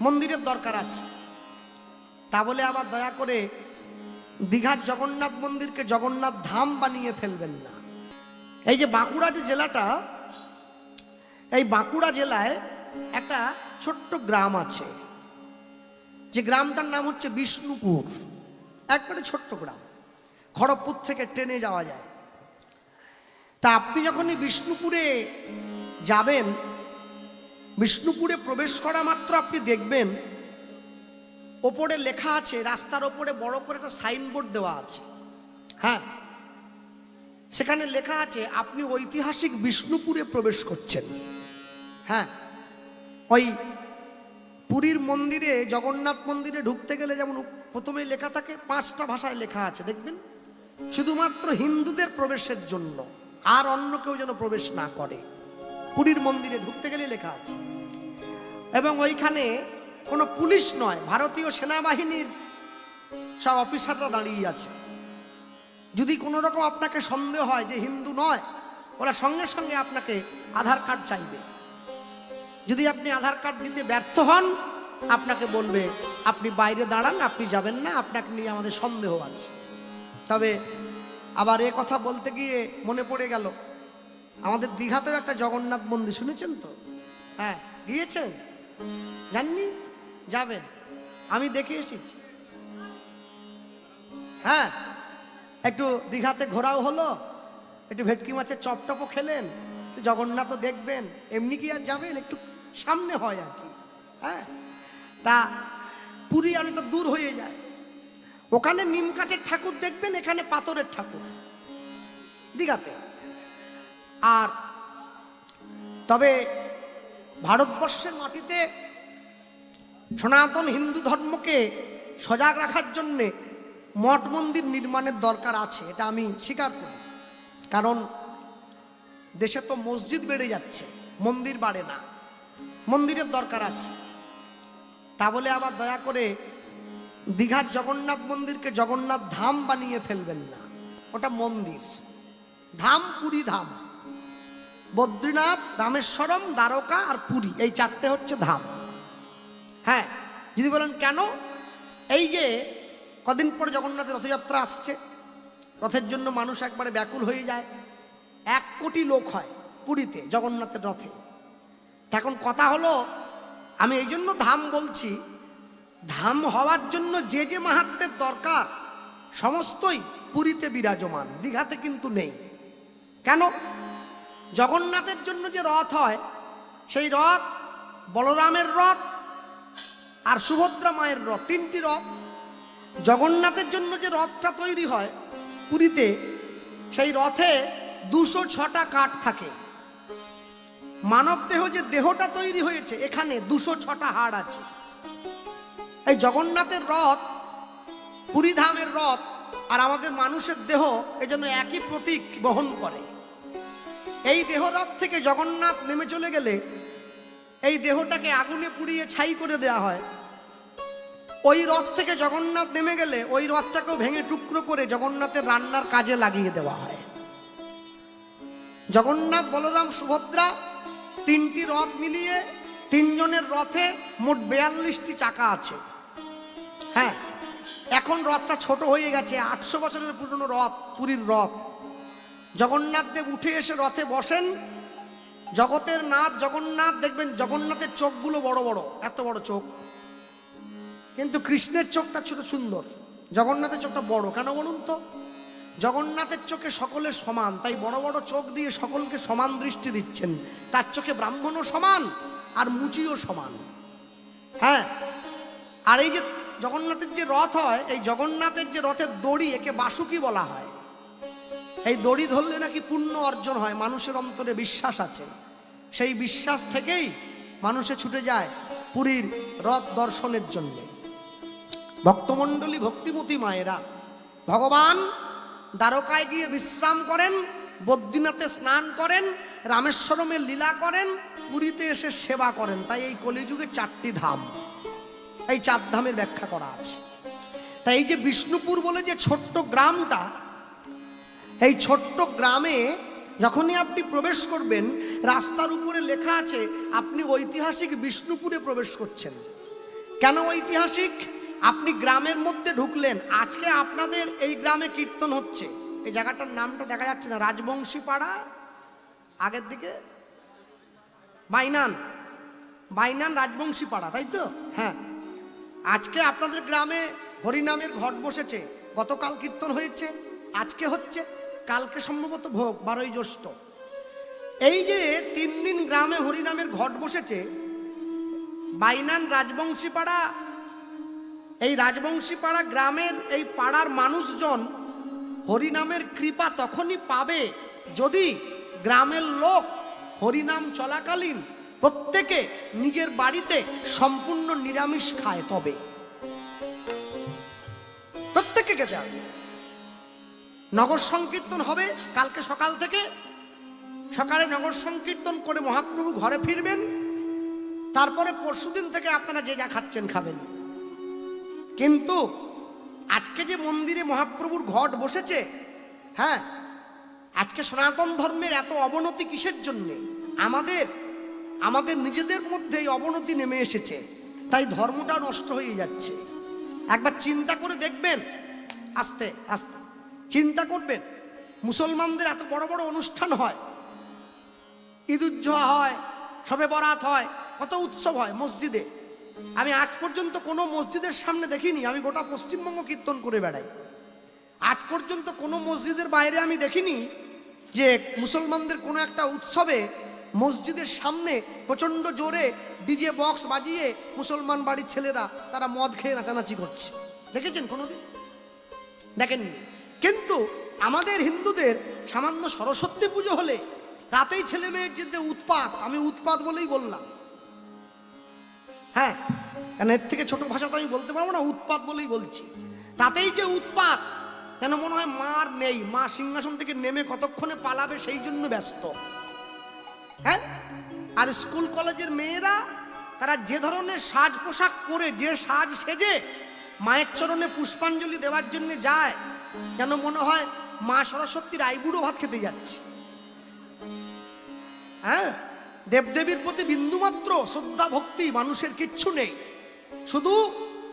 মন্দিরের দরকার আছে। তা বলে আবার দয়া করে দীঘার জগন্নাথ মন্দিরকে জগন্নাথ ধাম বানিয়ে ফেলবেন না। এই যে বাঁকুড়া যে জেলাটা, এই বাঁকুড়া জেলায় একটা ছোট্ট গ্রাম আছে। যে গ্রামটার নাম হচ্ছে বিষ্ণুপুর। একবারে ছোট্ট গ্রাম। খড়গপুর থেকে ট্রেনে যাওয়া যায়। তা আপনি যখনই বিষ্ণুপুরে যাবেন বিষ্ণুপুরে প্রবেশ করা মাত্র আপনি দেখবেন। ওপরে লেখা আছে, রাস্তার ওপরে বড় করে একটা সাইনবোর্ড দেওয়া আছে। হ্যাঁ সেখানে লেখা আছে, আপনি ঐতিহাসিক বিষ্ণুপুরে প্রবেশ করছেন। হ্যাঁ ওই পুরীর মন্দিরে, জগন্নাথ মন্দিরে ঢুকতে গেলে যেমন প্রথমেই লেখা থাকে, পাঁচটা ভাষায় লেখা আছে, দেখবেন? শুধুমাত্র হিন্দুদের প্রবেশের জন্য, আর অন্য কেউ যেন প্রবেশ না করে। পুরীর মন্দিরে ঢুকতে গেলে লেখা আছে। এবং ওইখানে কোনো পুলিশ নয়, ভারতীয় সেনাবাহিনীর সব অফিসাররা দাঁড়িয়ে আছে। যদি কোনো রকম আপনাকে সন্দেহ হয় যে হিন্দু নয়, ওরা সঙ্গে সঙ্গে আপনাকে আধার কার্ড চাইবে। যদি আপনি আধার কার্ড দিতে ব্যর্থ হন, আপনাকে বলবে, আপনি বাইরে দাঁড়ান, আপনি যাবেন না, আপনাকে নিয়ে আমাদের সন্দেহ আছে। তবে আবার এ কথা বলতে গিয়ে মনে পড়ে গেল আমাদের দীঘাতেও একটা জগন্নাথ মন্দির, শুনেছেন তো? হ্যাঁ গিয়েছেন? জাননি যাবেন। আমি দেখে এসেছি। হ্যাঁ একটু দীঘাতে ঘোরাও হলো, একটু ভেটকি মাছের চপটপও খেলেন জগন্নাথও দেখবেন, এমনি কি আর যাবেন? একটু সামনে হয় আর কি। হ্যাঁ তা পুরী অনেকটা দূর হয়ে যায়। ওখানে নিম কাঠের ঠাকুর দেখবেন, এখানে পাথরের ঠাকুর। দীঘাতে। আর তবে ভারতবর্ষের মাটিতে সনাতন হিন্দু ধর্মকে সজাগ রাখার জন্যে মঠ মন্দির নির্মাণের দরকার আছে, এটা আমি স্বীকার করি। কারণ দেশে তো মসজিদ বেড়ে যাচ্ছে, মন্দির বাড়ে না, মন্দিরের দরকার আছে। তা বলে আবার দয়া করে দীঘার জগন্নাথ মন্দিরকে জগন্নাথ ধাম বানিয়ে ফেলবেন না, ওটা মন্দির। ধাম পুরী ধাম। বদ্রীনাথ, রামেশ্বরম, দ্বারকা আর পুরী। এই চারটে হচ্ছে ধাম। হ্যাঁ যদি বলেন কেন? এই যে কদিন পরে জগন্নাথের রথযাত্রা আসছে, রথের জন্য মানুষ একবারে ব্যাকুল হয়ে যায়। এক কোটি লোক হয় পুরীতে, জগন্নাথের রথে। এখন কথা হলো, আমি এই জন্য ধাম বলছি, ধাম হওয়ার জন্য যে যে মাহাত্মের দরকার, সমস্তই পুরীতে বিরাজমান, দীঘাতে কিন্তু নেই। কেন? জগন্নাথের জন্য যে রথ হয়, সেই রথ বলরামের রথ আর সুভদ্রা মায়ের রথ, তিনটি রথ। জগন্নাথের জন্য যে রথটা তৈরি হয় পুরীতে, সেই রথে দুশো ছটা কাঠ থাকে। মানব দেহ যে দেহটা তৈরি হয়েছে, এখানে দুশো ছটা হাড় আছে। এই জগন্নাথের রথ, পুরীধামের রথ আর আমাদের মানুষের দেহ এজন্য একই প্রতীক বহন করে। এই দেহরথ থেকে জগন্নাথ নেমে চলে গেলে এই দেহটাকে আগুনে পুড়িয়ে ছাই করে দেওয়া হয়। ওই রথ থেকে জগন্নাথ নেমে গেলে ওই রথটাকেও ভেঙে টুকরো করে জগন্নাথের রান্নার কাজে লাগিয়ে দেওয়া হয়। জগন্নাথ, বলরাম, সুভদ্রা তিনটি রথ মিলিয়ে তিনজনের রথে মোট বেয়াল্লিশটি চাকা আছে। হ্যাঁ এখন রথটা ছোট হয়ে গেছে, আটশো বছরের পুরনো রথ, পুরীর রথ। জগন্নাথ দেব উঠে এসে রথে বসেন। জগতের নাথ, জগন্নাথ, দেখবেন জগন্নাথের চোখগুলো বড় বড়, এত বড় চোখ। কিন্তু কৃষ্ণের চোখটা ছোট সুন্দর, জগন্নাথের চোখটা বড়। কেন বলুন তো? জগন্নাথের চোখে সকলের সমান, তাই বড় বড় চোখ দিয়ে সকলকে সমান দৃষ্টি দিচ্ছেন। তার চোখে ব্রাহ্মণও সমান, আর মুচিও সমান। হ্যাঁ আর এই যে জগন্নাথের যে রথ হয়, এই জগন্নাথের যে রথের দড়ি, একে বাসুকি বলা হয়। এই দড়ি ধরলে নাকি পুণ্য অর্জন হয়, মানুষের অন্তরে বিশ্বাস আছে। সেই বিশ্বাস থেকেই মানুষে ছুটে যায় পুরীর রথ দর্শনের জন্য। ভক্তমণ্ডলী, ভক্তিমতী মায়েরা, ভগবান দ্বারকায় গিয়ে বিশ্রাম করেন, বদ্রীনাথে স্নান করেন, রামেশ্বরমে লীলা করেন, পুরীতে এসে সেবা করেন। তাই এই কলিযুগে চারটি ধাম। এই চার ধামের ব্যাখ্যা করা আছে। তাই এই যে বিষ্ণুপুর বলে যে ছোট্ট গ্রামটা এই ছোট্ট গ্রামে যখনই আপনি প্রবেশ করবেন, রাস্তার উপরে লেখা আছে, আপনি ঐতিহাসিক বিষ্ণুপুরে প্রবেশ করছেন। কেন ঐতিহাসিক? আপনি গ্রামের মধ্যে ঢুকলেন। আজকে আপনাদের এই গ্রামে কীর্তন হচ্ছে। এই জায়গাটার নামটা দেখা যাচ্ছে না। রাজবংশী পাড়া আগের দিকে? বাইনান। বাইনান রাজবংশী পাড়া তাই তো? হ্যাঁ। আজকে আপনাদের গ্রামে হরিনামের ঘট বসেছে। গতকাল কীর্তন হয়েছে। আজকে হচ্ছে। কালকে সম্ভবত ভোগ, বারোই জ্যৈষ্ঠ। এই যে তিন দিন গ্রামে হরিনামের ঘট বসেছে, বাইনান রাজবংশী পাড়া এই রাজবংশী পাড়া গ্রামের এই পাড়ার মানুষজন হরিনামের কৃপা তখনই পাবে যদি গ্রামের লোক হরিনাম চলাকালীন প্রত্যেকে নিজের বাড়িতে সম্পূর্ণ নিরামিষ খায় তবে। প্রত্যেকে খেতে হবে নগর সংকীর্তন হবে। কালকে সকাল থেকে সকালে নগর সংকীর্তন করে মহাপ্রভু ঘরে ফিরবেন। তারপরে পরশুদিন থেকে আপনারা যে যা খাচ্ছেন খাবেন। কিন্তু আজকে যে মন্দিরে মহাপ্রভুর ঘট বসেছে হ্যাঁ আজকে সনাতন ধর্মের এত অবনতি কিসের জন্যে? আমাদের আমাদের নিজেদের মধ্যে এই অবনতি নেমে এসেছে। তাই ধর্মটা নষ্ট হয়ে যাচ্ছে। একবার চিন্তা করে দেখবেন। আস্তে আস্তে। চিন্তা করবেন, মুসলমানদের এত বড় বড় অনুষ্ঠান হয় ঈদুজ্জোহা হয় সবে বরাত হয়, কত উৎসব হয় মসজিদে। আমি আজ পর্যন্ত কোনো মসজিদের সামনে দেখিনি, আমি গোটা পশ্চিমবঙ্গ কীর্তন করে বেড়াই। আজ পর্যন্ত কোনো মসজিদের বাইরে আমি দেখিনি যে মুসলমানদের কোনো একটা উৎসবে মসজিদের সামনে প্রচণ্ড জোরে ডিজে বক্স বাজিয়ে মুসলমান বাড়ির ছেলেরা তারা মদ খেয়ে নাচানাচি করছে। দেখেছেন কোনোদিন? দেখেননি? কিন্তু আমাদের হিন্দুদের সামান্য সরস্বতী পুজো হলে তাতেই ছেলে মেয়ের যে উৎপাত, আমি উৎপাত বলেই বললাম। হ্যাঁ কেন এর থেকে ছোট ভাষা তো আমি বলতে পারব না, উৎপাত বলেই বলছি। তাতেই যে উৎপাত, কেন মনে হয় মার নেই, মা সিংহাসন থেকে নেমে কতক্ষণে পালাবে সেই জন্য ব্যস্ত। হ্যাঁ আর স্কুল কলেজের মেয়েরা, তারা যে ধরনের সাজ পোশাক পরে, যে সাজ সেজে মায়ের চরণে পুষ্পাঞ্জলি দেওয়ার জন্য যায় যেন মনে হয় মা সরস্বতীর আইবুড়ো ভাত খেতে যাচ্ছে। হ্যাঁ? দেবদেবীর প্রতি বিন্দুমাত্র শ্রদ্ধা, ভক্তি মানুষের কিচ্ছু নেই। শুধু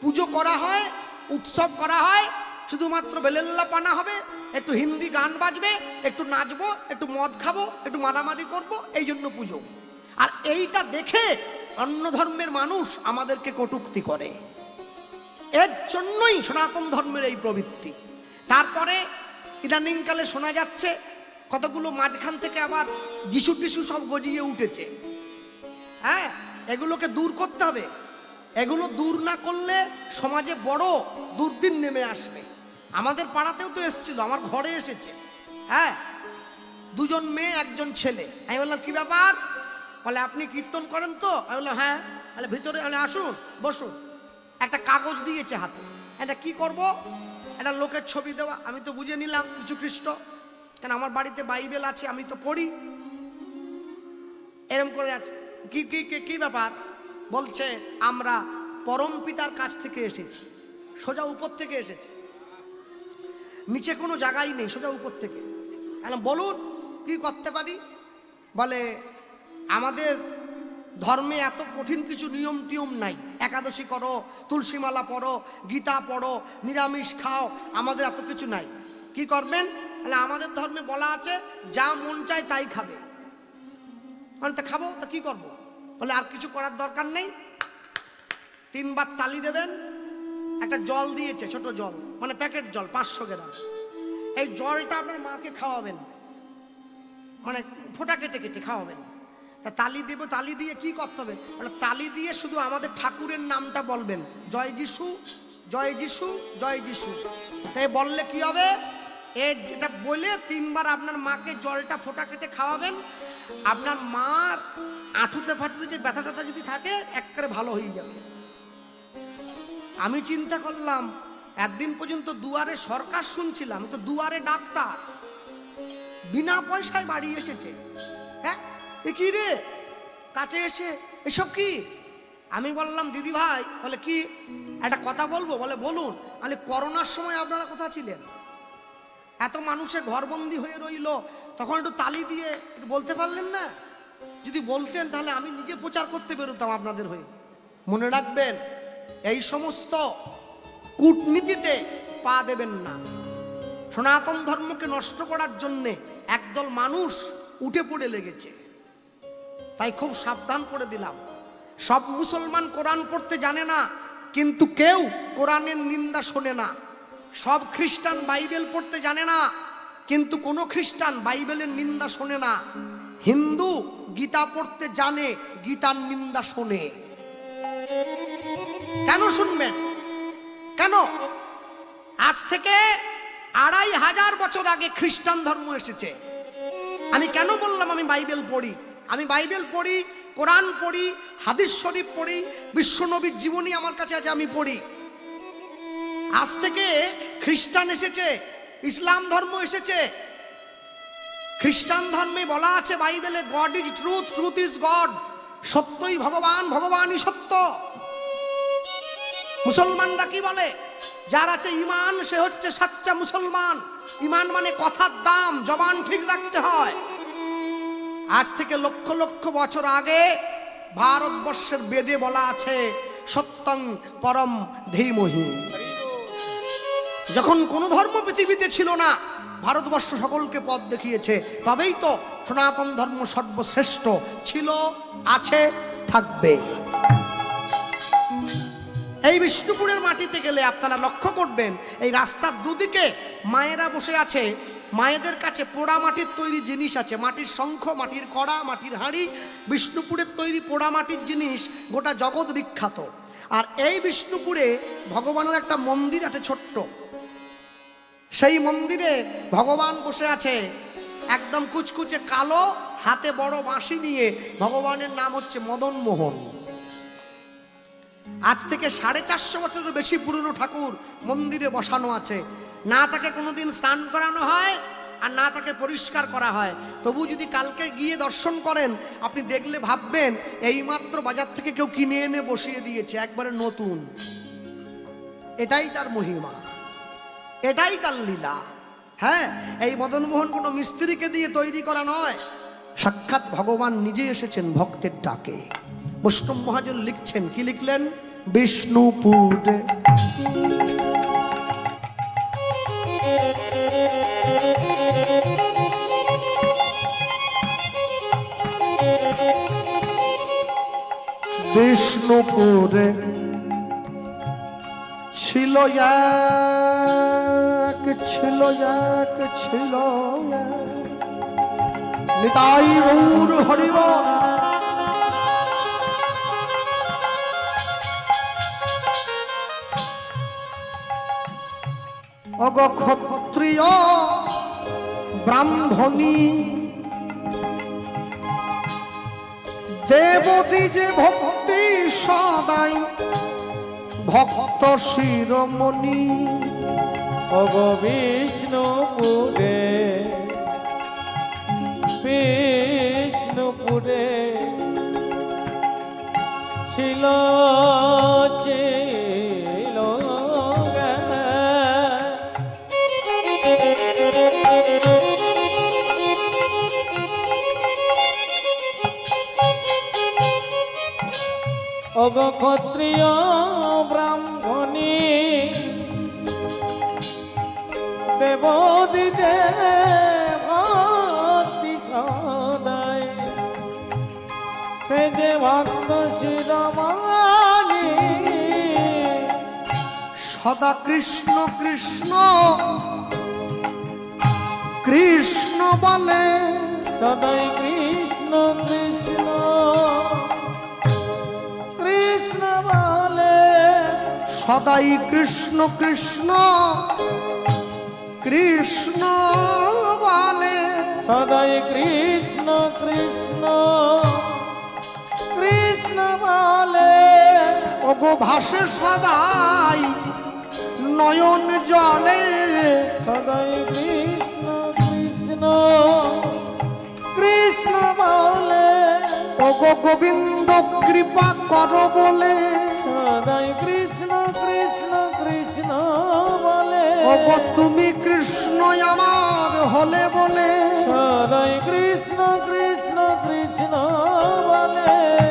পুজো করা হয়, উৎসব করা হয়, শুধুমাত্র বেলেল্লা পানা হবে, একটু হিন্দি গান বাজবে, একটু নাচবো, একটু মদ খাব, একটু মারামারি করব, এই জন্য পুজো। আর এইটা দেখে অন্য ধর্মের মানুষ আমাদেরকে কটুক্তি করে। এর জন্যই সনাতন ধর্মের এই প্রবৃত্তি। তারপরে ইদানিংকালে শোনা যাচ্ছে কতগুলো মাঝখান থেকে আবার যিশু টিসু সব গজিয়ে উঠেছে। হ্যাঁ এগুলোকে দূর করতে হবে। এগুলো দূর না করলে সমাজে বড় দুর্দিন নেমে আসবে। আমাদের পাড়াতেও তো এসেছিল, আমার ঘরে এসেছে। হ্যাঁ দুজন মেয়ে, একজন ছেলে। আমি বললাম, কি ব্যাপার? বলে, আপনি কীর্তন করেন তো? আমি বললাম হ্যাঁ। বলে, ভিতরে আসুন, বসুন। একটা কাগজ দিয়েছে হাতে। এটা কি করব? একটা লোকের ছবি দেওয়া, আমি তো বুঝে নিলাম কিছু খ্রিস্ট কেন আমার বাড়িতে বাইবেল আছে, আমি তো পড়ি। এরম করে আছে। কি কি কি কি ব্যাপার? বলছে, আমরা পরম পিতার কাছ থেকে এসেছি, সোজা উপর থেকে এসেছে। নিচে কোনো জায়গাই নেই, সোজা উপর থেকে। বলুন, কি করতে পারি? বলে, আমাদের ধর্মে এত কঠিন কিছু নিয়ম টিয়ম নাই। একাদশী করো, তুলসীমালা পড়ো, গীতা পড়ো, নিরামিষ খাও, আমাদের এত কিছু নাই। কি করবেন? তাহলে আমাদের ধর্মে বলা আছে, যা মন চায় তাই খাবে। মানে তা খাব, তা কি করব? বলে আর কিছু করার দরকার নেই। তিনবার তালি দেবেন, একটা জল দিয়েছে, ছোট জল মানে প্যাকেট জল, পাঁচশো গ্রাম। এই জলটা আপনার মাকে খাওয়াবেন। মানে ফোঁটা কেটে কেটে খাওয়াবেন। তা তালি দেবো, তালি দিয়ে কি করতে হবে? তালি দিয়ে শুধু আমাদের ঠাকুরের নামটা বলবেন। জয় যিশু জয় যিশু জয় যিশু। তাই বললে কি হবে? এ বলে তিনবার আপনার মাকে জলটা ফোঁটা কেটে খাওয়াবেন। আপনার মার আঁঠুতে ফাটুতে যে ব্যথা ট্যাথা যদি থাকে একবারে ভালো হয়ে যাবে। আমি চিন্তা করলাম, একদিন পর্যন্ত দুয়ারে সরকার শুনছিলাম, তো দুয়ারে ডাক্তার বিনা পয়সায় বাড়ি এসেছে। কি রে? কাছে এসে, এসব কি? আমি বললাম, দিদি ভাই, বলে কি? একটা কথা বলব? বলে, বলুন বলে করোনার সময় আপনারা কোথা ছিলেন? এত মানুষের ঘরবন্দি হয়ে রইল, তখন একটু তালি দিয়ে একটু বলতে পারলেন না? যদি বলতেন, তাহলে আমি নিজে প্রচার করতে বেরোতাম আপনাদের হয়ে। মনে রাখবেন, এই সমস্ত কূটনীতিতে পা দেবেন না। সনাতন ধর্মকে নষ্ট করার জন্যে একদল মানুষ উঠে পড়ে লেগেছে। তাই খুব সাবধান করে দিলাম। সব মুসলমান কোরআন পড়তে জানে না, কিন্তু কেউ কোরআনের নিন্দা শোনে না। সব খ্রিস্টান বাইবেল পড়তে জানে না, কিন্তু কোনো খ্রিস্টান বাইবেলের নিন্দা শোনে না। হিন্দু গীতা পড়তে জানে, গীতার নিন্দা শোনে। কেন শুনবেন? কেন? আজ থেকে আড়াই হাজার বছর আগে খ্রিস্টান ধর্ম এসেছে। আমি কেন বললাম আমি বাইবেল পড়ি? আমি বাইবেল পড়ি, কোরআন পড়ি, হাদিস শরীফ পড়ি, বিশ্বনবীর জীবনী আমার কাছে আছে, আমি পড়ি। আজ থেকে খ্রিস্টান এসেছে, ইসলাম ধর্ম এসেছে। খ্রিস্টান ধর্মে বলা আছে, বাইবেলে God is truth truth is God সত্যই ভগবান, ভগবানই সত্য। মুসলমানরা কি বলে? যার আছে ইমান, সে হচ্ছে সাচ্চা মুসলমান। ইমান মানে কথার দাম, জবান ঠিক রাখতে হয়। আজ থেকে লক্ষ লক্ষ বছর আগে ভারতবর্ষের বেদে বলা আছে, সত্যং পরম ধীমহি। যখন কোন ধর্ম পৃথিবীতে ছিল না, ভারতবর্ষ সকলকে পথ দেখিয়েছে, তবেই তো সনাতন ধর্ম সর্বশ্রেষ্ঠ ছিল, আছে, থাকবে। এই বিষ্ণুপুরের মাটিতে গেলে আপনারা লক্ষ্য করবেন, এই রাস্তার দুদিকে মায়েরা বসে আছে মায়েদের কাছে পোড়া মাটির তৈরি জিনিস আছে, মাটির শঙ্খ, মাটির কড়া, মাটির হাঁড়ি, বিষ্ণুপুরের তৈরি পোড়া মাটির জিনিস, গোটা জগৎ বিখ্যাত। আর এই বিষ্ণুপুরে ভগবানের একটা মন্দির আছে ছোট্ট। সেই মন্দিরে ভগবান বসে আছে, একদম কুচকুচে কালো, হাতে বড় বাঁশি নিয়ে। ভগবানের নাম হচ্ছে মদন মোহন। আজ থেকে সাড়ে চারশো বছরের বেশি পুরনো ঠাকুর মন্দিরে বসানো আছে। না তাকে কোনোদিন স্নান করানো হয় আর না তাকে পরিষ্কার করা হয়। তবু যদি কালকে গিয়ে দর্শন করেন, আপনি দেখলে ভাববেন, এইমাত্র বাজার থেকে কেউ কিনে এনে বসিয়ে দিয়েছে, একবারে নতুন। এটাই তার মহিমা। এটাই তার লীলা। হ্যাঁ এই মদনমোহন কোনো মিস্ত্রিকে দিয়ে তৈরি করা নয়। সাক্ষাৎ ভগবান নিজে এসেছেন ভক্তের ডাকে। বৈষ্ণব মহাজন লিখছেন, কি লিখলেন? বিষ্ণুপুর। বিষ্ণুপুরে ছিল এক ছিল এক, ছিল। নিতাই গৌর হরিব অগ ক্ষত্রিয় ব্রাহ্মণী, দেবতী যে ভক্তি সদাই ভক্ত শিরোমণি। বিষ্ণু বিষ্ণুপুরে বিষ্ণুপুরে ছিল ক্ষত্রিয় ব্রাহ্মণী। দেবদিতে ভক্তি সদায় সে যে ভক্ত শিরমানি সদা কৃষ্ণ কৃষ্ণ কৃষ্ণ বলে। সদাই কৃষ্ণ কৃষ্ণ। সদাই কৃষ্ণ কৃষ্ণ কৃষ্ণ বলে। সদাই কৃষ্ণ কৃষ্ণ কৃষ্ণ বলে। ওগো ভাসে সদাই নয়ন জলে। সদাই কৃষ্ণ কৃষ্ণ কৃষ্ণ বলে। ওগো গোবিন্দ কৃপা কর বলে। ওগো তুমি কৃষ্ণ আমার হলে বলে। সারাই কৃষ্ণ কৃষ্ণ কৃষ্ণ বলে।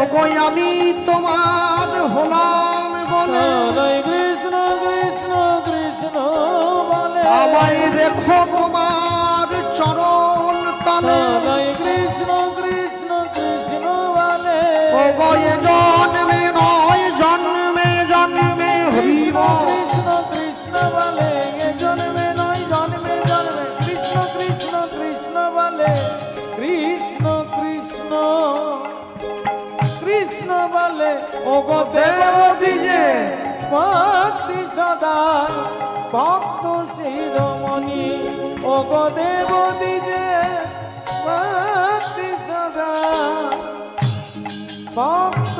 ওগো আমি তোমার হলাম বলে। সারাই কৃষ্ণ কৃষ্ণ কৃষ্ণ বলে। আমায় রেখো তোমার চরণ তলে। সারাই কৃষ্ণ কৃষ্ণ কৃষ্ণ বলে। ওগো এজন কৃষ্ণ বলে, কৃষ্ণ কৃষ্ণ। কৃষ্ণ বলে ও গো দেবতী ভক্তি সদা, ভক্ত শিরোমণি ও গো দেবতী যে ভক্তি সদা, ভক্ত